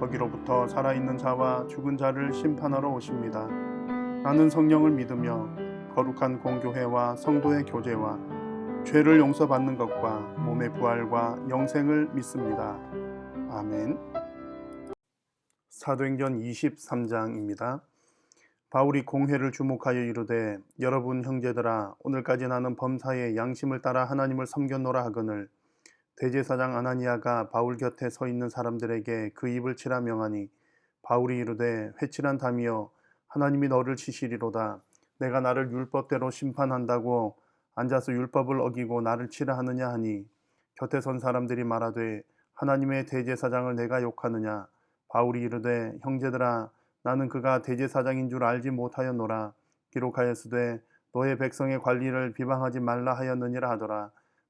거기로부터 살아있는 자와 죽은 자를 심판하러 오십니다. 나는 성령을 믿으며 거룩한 공교회와 성도의 교제와 죄를 용서받는 것과 몸의 부활과 영생을 믿습니다. 아멘. 사도행전 23장입니다. 바울이 공회를 주목하여 이르되 여러분 형제들아 오늘까지 나는 범사에 양심을 따라 하나님을 섬겼노라 하거늘 대제사장 아나니아가 바울 곁에 서 있는 사람들에게 그 입을 치라 명하니 바울이 이르되 회칠한 담이여 하나님이 너를 치시리로다. 내가 나를 율법대로 심판한다고 앉아서 율법을 어기고 나를 치라 하느냐 하니 곁에 선 사람들이 말하되 하나님의 대제사장을 내가 욕하느냐? 바울이 이르되 형제들아 나는 그가 대제사장인 줄 알지 못하였노라. 기록하였으되 너의 백성의 관리를 비방하지 말라 하였느니라 하더라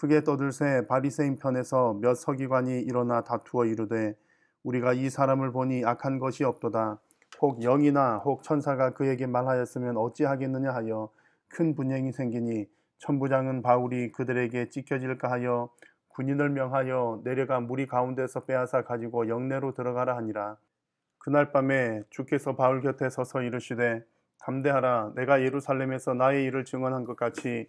크게 떠들새 바리새인 편에서 몇 서기관이 일어나 다투어 이르되 우리가 이 사람을 보니 악한 것이 없도다. 혹 영이나 혹 천사가 그에게 말하였으면 어찌하겠느냐 하여 큰 분쟁이 생기니 천부장은 바울이 그들에게 찢겨질까 하여 군인을 명하여 내려가 무리 가운데서 빼앗아 가지고 영내로 들어가라 하니라. 그날 밤에 주께서 바울 곁에 서서 이르시되 담대하라. 내가 예루살렘에서 나의 일을 증언한 것 같이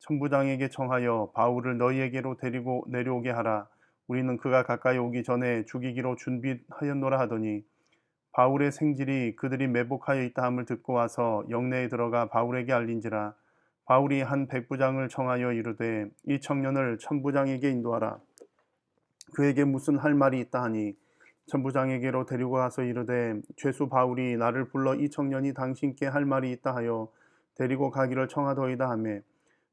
천부장에게 청하여 바울을 너희에게로 데리고 내려오게 하라. 우리는 그가 가까이 오기 전에 죽이기로 준비하였노라 하더니 바울의 생질이 그들이 매복하여 있다 함을 듣고 와서 영내에 들어가 바울에게 알린지라 바울이 한 백부장을 청하여 이르되 이 청년을 천부장에게 인도하라. 그에게 무슨 할 말이 있다 하니 천부장에게로 데리고 가서 이르되 죄수 바울이 나를 불러 이 청년이 당신께 할 말이 있다 하여 데리고 가기를 청하더이다 하매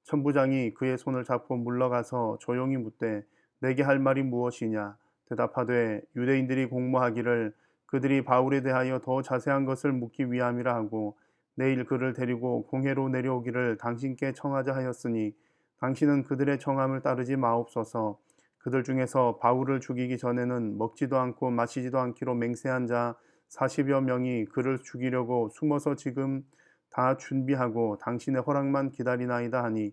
천부장이 그의 손을 잡고 물러가서 조용히 묻되 내게 할 말이 무엇이냐? 대답하되 유대인들이 공모하기를 그들이 바울에 대하여 더 자세한 것을 묻기 위함이라 하고 내일 그를 데리고 공회로 내려오기를 당신께 청하자 하였으니 당신은 그들의 청함을 따르지 마옵소서. 그들 중에서 바울을 죽이기 전에는 먹지도 않고 마시지도 않기로 맹세한 자 40여 명이 그를 죽이려고 숨어서 지금 다 준비하고 당신의 허락만 기다리나이다 하니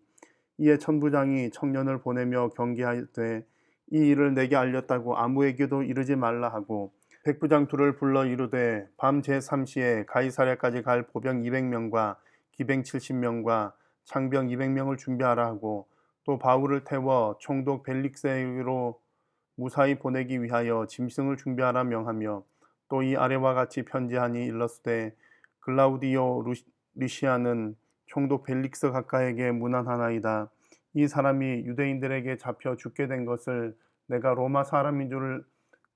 이에 천부장이 청년을 보내며 경계하되 이 일을 내게 알렸다고 아무에게도 이르지 말라 하고 백부장 둘을 불러 이르되 밤 제3시에 가이사랴까지 갈 보병 200명과 기병 70명과 창병 200명을 준비하라 하고 또 바울을 태워 총독 벨릭세로 무사히 보내기 위하여 짐승을 준비하라 명하며 또 이 아래와 같이 편지하니 일러스되 글라우디오 리시아는 총독 벨릭스 가까에게 문안하나이다. 이 사람이 유대인들에게 잡혀 죽게 된 것을 내가 로마 사람인 줄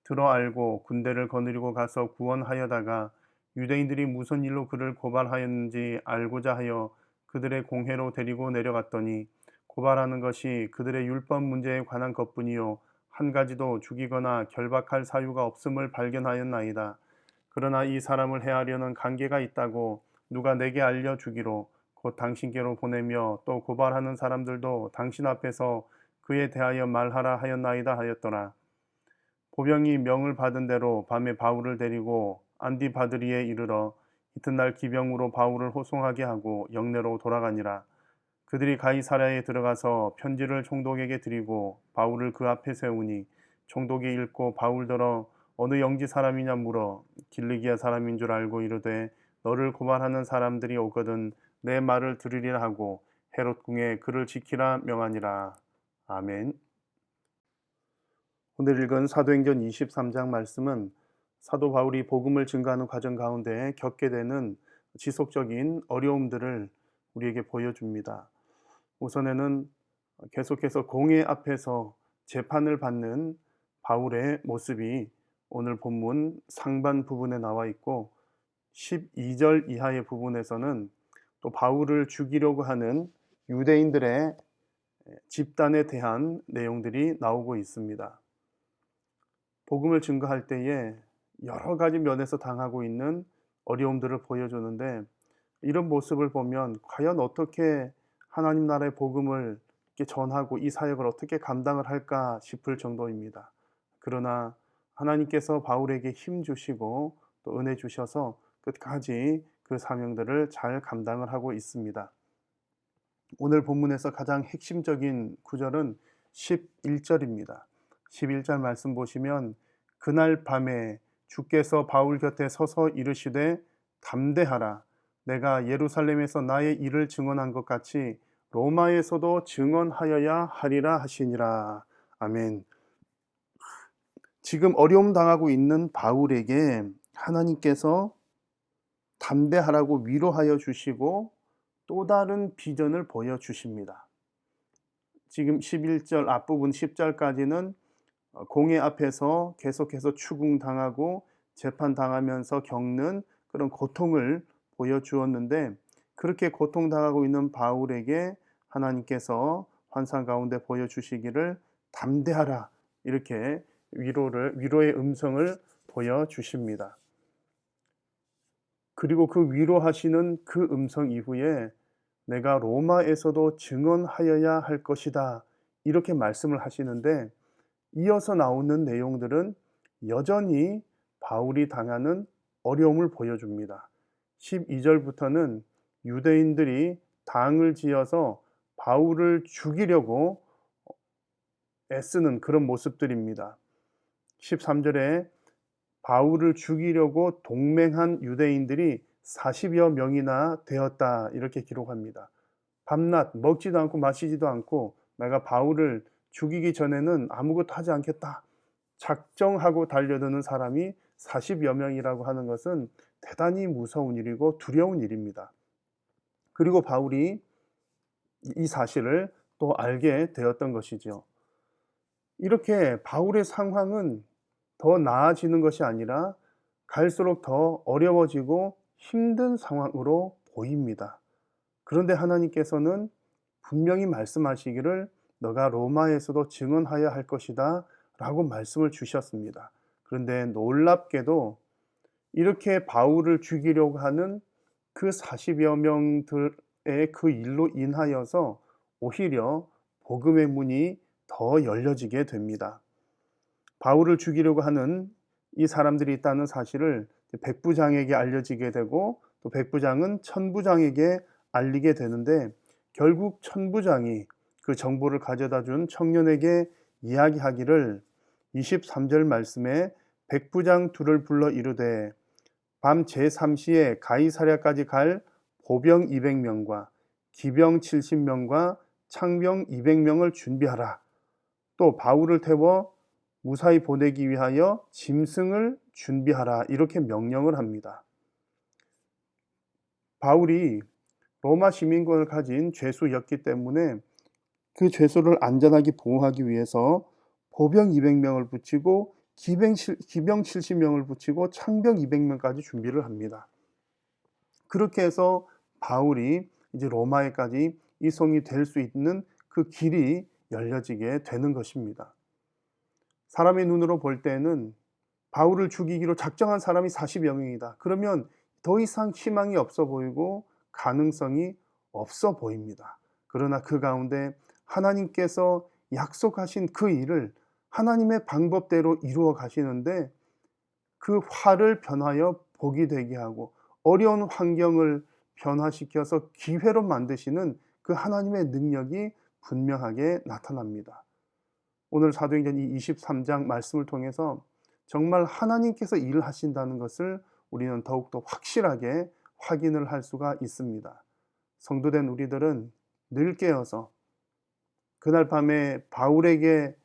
들어 알고 군대를 거느리고 가서 구원하여다가 유대인들이 무슨 일로 그를 고발하였는지 알고자 하여 그들의 공회로 데리고 내려갔더니 고발하는 것이 그들의 율법 문제에 관한 것뿐이요 한 가지도 죽이거나 결박할 사유가 없음을 발견하였나이다. 그러나 이 사람을 해하려는 관계가 있다고 누가 내게 알려 주기로 곧 당신께로 보내며 또 고발하는 사람들도 당신 앞에서 그에 대하여 말하라 하였나이다 하였더라. 보병이 명을 받은 대로 밤에 바울을 데리고 안디 바드리에 이르러 이튿날 기병으로 바울을 호송하게 하고 영내로 돌아가니라. 그들이 가이사랴에 들어가서 편지를 총독에게 드리고 바울을 그 앞에 세우니 총독이 읽고 바울더러 어느 영지 사람이냐 물어 길리기아 사람인 줄 알고 이르되 너를 고발하는 사람들이 오거든 내 말을 들으리라 하고 헤롯 궁에 그를 지키라 명하니라. 아멘. 오늘 읽은 사도행전 23장 말씀은 사도 바울이 복음을 증가하는 과정 가운데 겪게 되는 지속적인 어려움들을 우리에게 보여줍니다. 우선에는 계속해서 공회 앞에서 재판을 받는 바울의 모습이 오늘 본문 상반 부분에 나와 있고 12절 이하의 부분에서는 또 바울을 죽이려고 하는 유대인들의 집단에 대한 내용들이 나오고 있습니다. 복음을 증거할 때에 여러 가지 면에서 당하고 있는 어려움들을 보여주는데 이런 모습을 보면 과연 어떻게 하나님 나라의 복음을 전하고 이 사역을 어떻게 감당을 할까 싶을 정도입니다. 그러나 하나님께서 바울에게 힘 주시고 또 은혜 주셔서 끝까지 그 사명들을 잘 감당을 하고 있습니다. 오늘 본문에서 가장 핵심적인 구절은 11절입니다. 11절 말씀 보시면 그날 밤에 주께서 바울 곁에 서서 이르시되 담대하라 내가 예루살렘에서 나의 일을 증언한 것 같이 로마에서도 증언하여야 하리라 하시니라. 아멘. 지금 어려움 당하고 있는 바울에게 하나님께서 담대하라고 위로하여 주시고 또 다른 비전을 보여 주십니다. 지금 11절 앞부분 10절까지는 공회 앞에서 계속해서 추궁당하고 재판당하면서 겪는 그런 고통을 보여주었는데 그렇게 고통당하고 있는 바울에게 하나님께서 환상 가운데 보여주시기를 담대하라 이렇게 위로를 위로의 음성을 보여주십니다. 그리고 그 위로하시는 그 음성 이후에 내가 로마에서도 증언하여야 할 것이다 이렇게 말씀을 하시는데 이어서 나오는 내용들은 여전히 바울이 당하는 어려움을 보여줍니다. 12절부터는 유대인들이 당을 지어서 바울을 죽이려고 애쓰는 그런 모습들입니다. 13절에 바울을 죽이려고 동맹한 유대인들이 40여 명이나 되었다 이렇게 기록합니다. 밤낮 먹지도 않고 마시지도 않고 내가 바울을 죽이기 전에는 아무것도 하지 않겠다. 작정하고 달려드는 사람이 40여 명이라고 하는 것은 대단히 무서운 일이고 두려운 일입니다. 그리고 바울이 이 사실을 또 알게 되었던 것이죠. 이렇게 바울의 상황은 더 나아지는 것이 아니라 갈수록 더 어려워지고 힘든 상황으로 보입니다. 그런데 하나님께서는 분명히 말씀하시기를 너가 로마에서도 증언하여야 할 것이다 라고 말씀을 주셨습니다. 그런데 놀랍게도 이렇게 바울을 죽이려고 하는 그 40여 명들의 그 일로 인하여서 오히려 복음의 문이 더 열려지게 됩니다. 바울을 죽이려고 하는 이 사람들이 있다는 사실을 백부장에게 알려지게 되고 또 백부장은 천부장에게 알리게 되는데 결국 천부장이 그 정보를 가져다 준 청년에게 이야기하기를 23절 말씀에 백부장 둘을 불러 이르되 밤 제3시에 가이사랴까지 갈 보병 200명과 기병 70명과 창병 200명을 준비하라. 또 바울을 태워 무사히 보내기 위하여 짐승을 준비하라. 이렇게 명령을 합니다. 바울이 로마 시민권을 가진 죄수였기 때문에 그 죄수를 안전하게 보호하기 위해서 보병 200명을 붙이고 기병, 기병 70명을 붙이고 창병 200명까지 준비를 합니다. 그렇게 해서 바울이 이제 로마에까지 이송이 될 수 있는 그 길이 열려지게 되는 것입니다. 사람의 눈으로 볼 때는 바울을 죽이기로 작정한 사람이 40여 명이다. 그러면 더 이상 희망이 없어 보이고 가능성이 없어 보입니다. 그러나 그 가운데 하나님께서 약속하신 그 일을 하나님의 방법대로 이루어 가시는데 그 화를 변하여 복이 되게 하고 어려운 환경을 변화시켜서 기회로 만드시는 그 하나님의 능력이 분명하게 나타납니다. 오늘 사도행전 이 23장 말씀을 통해서 정말 하나님께서 일을 하신다는 것을 우리는 더욱더 확실하게 확인을 할 수가 있습니다. 성도된 우리들은 늘 깨어서 그날 밤에 바울에게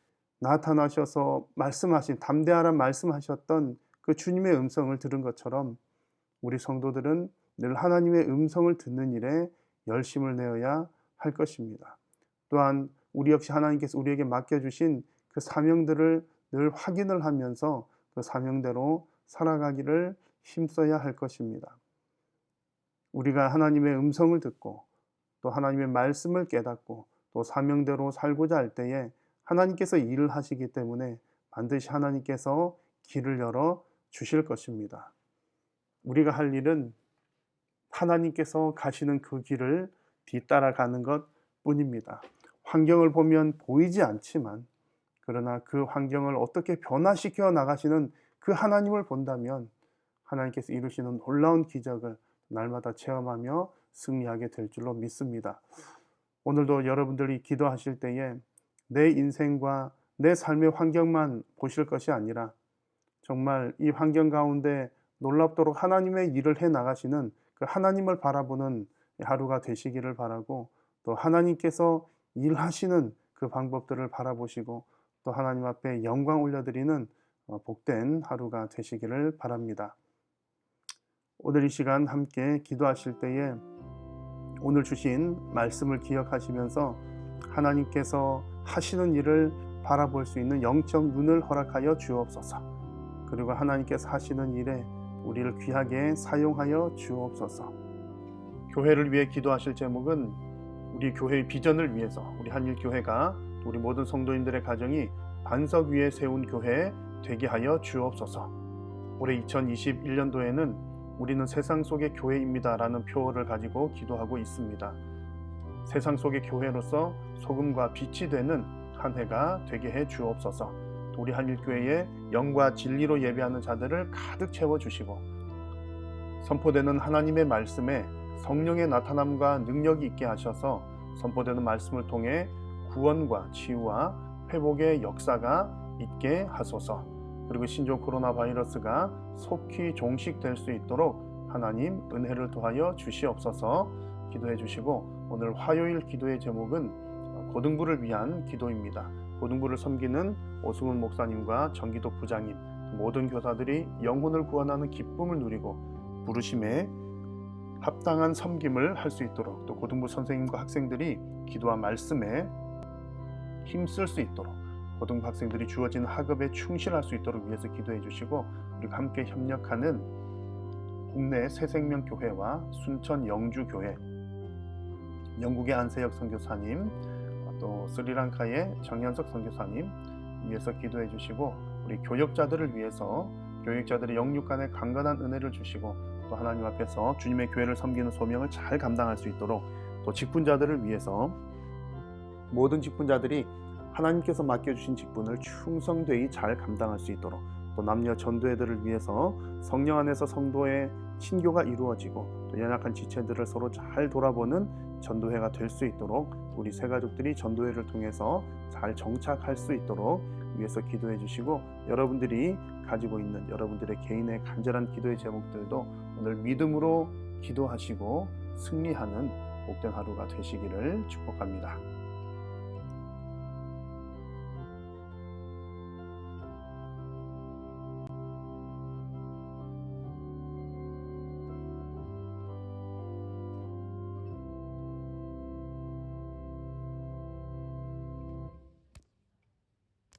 나타나셔서 말씀하신 담대하라 말씀하셨던 그 주님의 음성을 들은 것처럼 우리 성도들은 늘 하나님의 음성을 듣는 일에 열심을 내어야 할 것입니다. 또한 우리 역시 하나님께서 우리에게 맡겨주신 그 사명들을 늘 확인을 하면서 그 사명대로 살아가기를 힘써야 할 것입니다. 우리가 하나님의 음성을 듣고 또 하나님의 말씀을 깨닫고 또 사명대로 살고자 할 때에 하나님께서 일을 하시기 때문에 반드시 하나님께서 길을 열어 주실 것입니다. 우리가 할 일은 하나님께서 가시는 그 길을 뒤따라가는 것 뿐입니다. 환경을 보면 보이지 않지만 그러나 그 환경을 어떻게 변화시켜 나가시는 그 하나님을 본다면 하나님께서 이루시는 놀라운 기적을 날마다 체험하며 승리하게 될 줄로 믿습니다. 오늘도 여러분들이 기도하실 때에 내 인생과 내 삶의 환경만 보실 것이 아니라 정말 이 환경 가운데 놀랍도록 하나님의 일을 해 나가시는 그 하나님을 바라보는 하루가 되시기를 바라고 또 하나님께서 일하시는 그 방법들을 바라보시고 또 하나님 앞에 영광 올려드리는 어, 복된 하루가 되시기를 바랍니다. 오늘 이 시간 함께 기도하실 때에 오늘 주신 말씀을 기억하시면서 하나님께서 하시는 일을 바라볼 수 있는 영적 눈을 허락하여 주옵소서. 그리고 하나님께서 하시는 일에 우리를 귀하게 사용하여 주옵소서. 교회를 위해 기도하실 제목은 우리 교회의 비전을 위해서 우리 한일 교회가 우리 모든 성도님들의 가정이 반석 위에 세운 교회 되게 하여 주옵소서. 올해 2021년도에는 우리는 세상 속의 교회입니다라는 표어를 가지고 기도하고 있습니다. 세상 속의 교회로서 소금과 빛이 되는 한 해가 되게 해 주옵소서. 우리 한일교회에 영과 진리로 예배하는 자들을 가득 채워 주시고 선포되는 하나님의 말씀에 성령의 나타남과 능력이 있게 하셔서 선포되는 말씀을 통해 구원과 치유와 회복의 역사가 있게 하소서. 그리고 신종 코로나 바이러스가 속히 종식될 수 있도록 하나님 은혜를 더하여 주시옵소서 기도해 주시고 오늘 화요일 기도의 제목은 고등부를 위한 기도입니다. 고등부를 섬기는 오승훈 목사님과 정기도 부장님 모든 교사들이 영혼을 구원하는 기쁨을 누리고 부르심에 합당한 섬김을 할 수 있도록 또 고등부 선생님과 학생들이 기도와 말씀에 힘쓸 수 있도록 고등부 학생들이 주어진 학업에 충실할 수 있도록 위해서 기도해 주시고 우리가 함께 협력하는 국내 새생명교회와 순천 영주교회 영국의 안세혁 선교사님 또 스리랑카의 정현석 선교사님 위해서 기도해 주시고 우리 교역자들을 위해서 교육자들의 영육 간의 강건한 은혜를 주시고 또 하나님 앞에서 주님의 교회를 섬기는 소명을 잘 감당할 수 있도록 또 직분자들을 위해서 모든 직분자들이 하나님께서 맡겨주신 직분을 충성되이 잘 감당할 수 있도록 또 남녀 전도회들을 위해서 성령 안에서 성도의 친교가 이루어지고 또 연약한 지체들을 서로 잘 돌아보는 전도회가 될 수 있도록 우리 세 가족들이 전도회를 통해서 잘 정착할 수 있도록 위해서 기도해 주시고 여러분들이 가지고 있는 여러분들의 개인의 간절한 기도의 제목들도 오늘 믿음으로 기도하시고 승리하는 복된 하루가 되시기를 축복합니다.